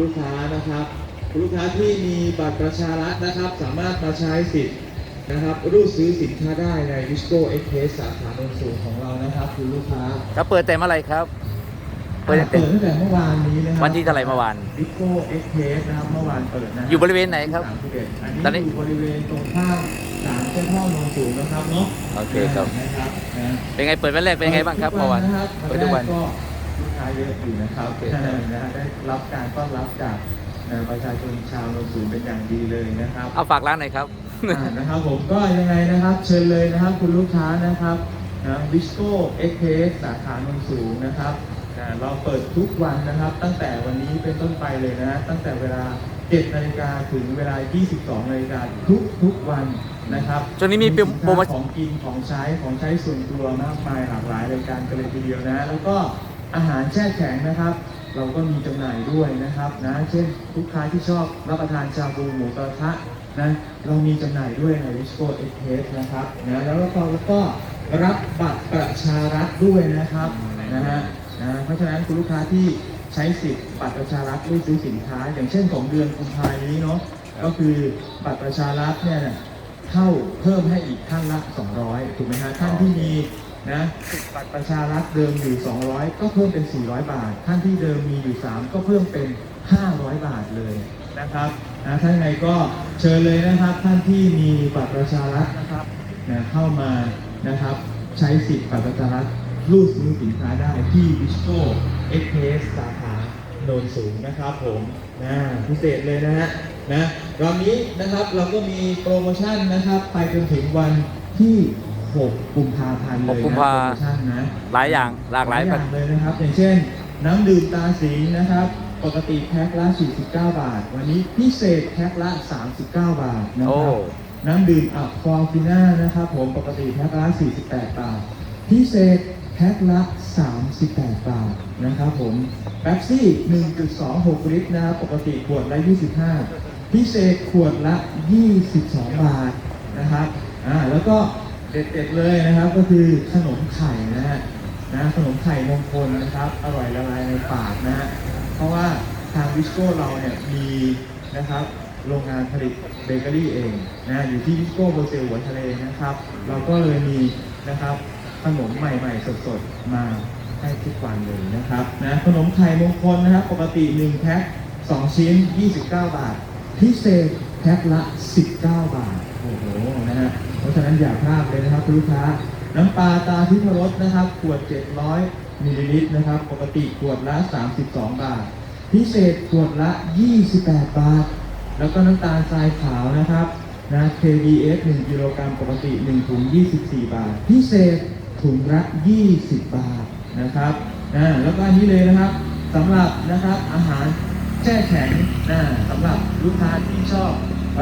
ลูกค้านะครับคุณลูกค้าที่มีบัตรประชารัฐนะครับ สามารถมาใช้สิทธิ์นะครับรูดซื้อสินค้าได้ในวิสโก้เอ็กเพสสาขาโนนสูงของเรานะครับคุณลูกค้าครับเปิดแต่เมื่อไหรครับ เปิดตั้งแต่เปิดตั้งแต่เมื่อวานนี้นะครัวันที่เท่าไหร่เมื่อวานวิสโก้เอ็กเพสนะครับเมื่อวานเปิดนะอยู่บริเวณไหนครับ31อันตอนนี้นี้อยู่บริเวณตรงข้ามศาลเจ้าพ่อโนนสูงนะครับเนาะโอเคครับนะครับนะเป็นไงเปิดวันแรกเป็นไงบ้างครับเมื่อวานนะครับเปิดทุกวันก็ ลูกค้าเยอะอยู่นะครับโอเคครับนะฮะได้รับการต้อนรับจากนะประชาชนชาวโนนสูงเป็นอย่างดีเลยนะครับ เอาฝากร้านหน่อยครับอ่านะครับผมก็ยังไงนะครับ เชิญเลยนะครับคุณลูกค้านะครับนะวิสโก้เอ็กเพสสาขาโนนสูงนะครับอ่าเราเปิดทุกวันนะครับ ตั้งแต่วันนี้เป็นต้นไปเลยนะตั้งแต่เวลา 7 นาฬิกาถึงเวลา 22 นาฬิกาทุกทุกวันนะครับช่วงนี้มีโปรสินโปรโมค้าชั่นของกินของใช้ของใช้ส่วนตัวมากมายหลากหลายรายการกันเลยทีเดียวนะ แล้วก็ อาหารแช่แข็งนะครับ เราก็มีจำหน่ายด้วยนะครับนะเช่นลูกค้าที่ชอบรับประทานชาบูหมูกระทะนะเรามีจำหน่ายด้วยในวิสโก้เอ็กเพสนะครับนะแล้วก็แล้วก็รับบัตรประชารัฐด้วยนะครับนะฮะนะเพราะฉะนั้นคุณลูกค้าที่ใช้สิทธิ์บัตรประชารัฐด้วยซื้อสินค้า อย่างเช่นของเดือนกุมภาพันธ์นี้เนาะก็คือบัตรประชารัฐเนี่ยเท่าเพิ่มให้อีกท่านละ 200 ถูกไหมฮะท่านที่มี นะบัตรประชารัฐเดิมอยู่ 200 ก็เพิ่มเป็น 400 บาท ท่านที่เดิมมีอยู่ 3 ก็เพิ่มเป็น 500 บาทเลยนะครับนะท่านไงก็เชิญเลยนะครับท่านที่มีบัตรประชารัฐนะครับนะเข้ามานะครับใช้สิทธิ์บัตรประชารัฐรูดซื้อสินค้าได้ที่วิสโก้เอ็กเพสสาขาโนนสูงนะครับผมนะพิเศษเลยนะฮะนะรอบนี้นะครับเราก็มีโปรโมชั่นนะครับ ไปจนถึงวันที่ 6กุมภาพันธ์เลย6กุนะมโปรภาโมชั่นนะหลายอย่างหลากหลายอปัย่าจงเลยนะครับ อย่างเช่น น้ำดื่มตาสิงห์นะครับ ปกติแพ็คละ 49 บาท วันนี้พิเศษแพ็คละ 39 บาทนะโอ้ครับน้ำดื่มอัพฟอร์ฟิน่านะครับ ผมปกติแพ็คละ 48 บาท พิเศษแพ็คละ 38 บาทนะครับผมแป๊บซี่ 1.26 ลิตรนะครับ ปกติขวดละ 25 พิเศษขวดละ 22 บาทนะครับ อ่า แล้วก็ เด็ดๆเลยนะครับ ก็คือขนมไข่นะฮะนะขนมไข่มงคลนะครับ อร่อยละลายในปากนะฮะเพราะว่าทางวิสโก้เราเนี่ยมีนะครับโรงงานผลิตเบเกอรี่เองนะอยู่ที่วิสโก้โฮเซลหัวทะเลนะครับ เราก็เลยมีนะครับขนมใหม่ๆ สดๆ มาให้ทุกวันเลยนะครับนะขนมไข่มงคลนะครับ ปกติ 1 แพ็ค2 ชิ้น 29 บาท พิเศษแพ็คละ 19 บาท โอ้โหนะฮะเพราะฉะนั้นอย่าพลาดเลยนะครับลูกค้า น้ำปลาตาทิพรสนะครับ ขวด 700มิลลิลิตรนะครับ ปกติขวดละ 32 บาท พิเศษขวดละ 28 บาท แล้วก็น้ำตาลทรายขาวนะครับนะ KBS 1กิโลกรัมปกติ1ถุง 24 บาท พิเศษถุงละ 20 บาทนะครับนะแล้วก็อันนี้เลยนะครับสำหรับนะครับอาหารแช่แข็งนะสำหรับลูกค้าที่ชอบ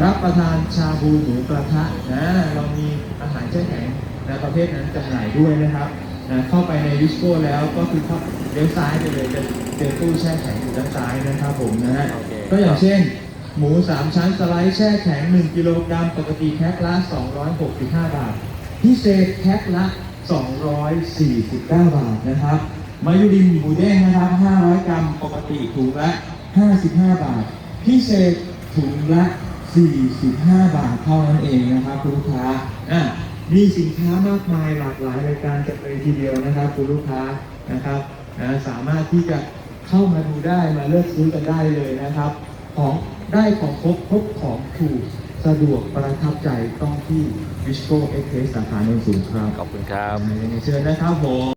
รับประทานชาบูหมูกระทะนะเรามีอาหารแช่แข็งนะประเภทนั้นจำหน่ายด้วยนะครับนะเข้าไปในวิสโก้แล้วก็คือเข้าเลี้ยวซ้ายไปเลยจะเจอตู้แช่แข็งอยู่ด้านซ้ายนะครับผมนะฮะโอเคก็อย่างเช่น หมู 3 ชั้นสไลด์แช่แข็ง 1 กิโลกรัมปกติแพ็คละ 265 บาท พิเศษแพ็คละ 249 บาทนะครับมายุรินหมูเด้งนะครับ 500 กรัมปกติถุงละ 55 บาท พิเศษถุงละ 45 บาทเท่านั้นเองนะครับคุณลูกค้าอะมีสินค้ามากมายหลากหลายรายการจัดเลยทีเดียวนะครับคุณลูกค้านะครับนะสามารถที่จะเข้ามาดูได้มาเลือกซื้อกันได้เลยนะครับ ของได้ของครบครบของถูกสะดวกประทับใจต้องที่วิสโก้เอ็กเพสสาขาโนนสูงครับขอบคุณครับยังไงเชิญนะครับผม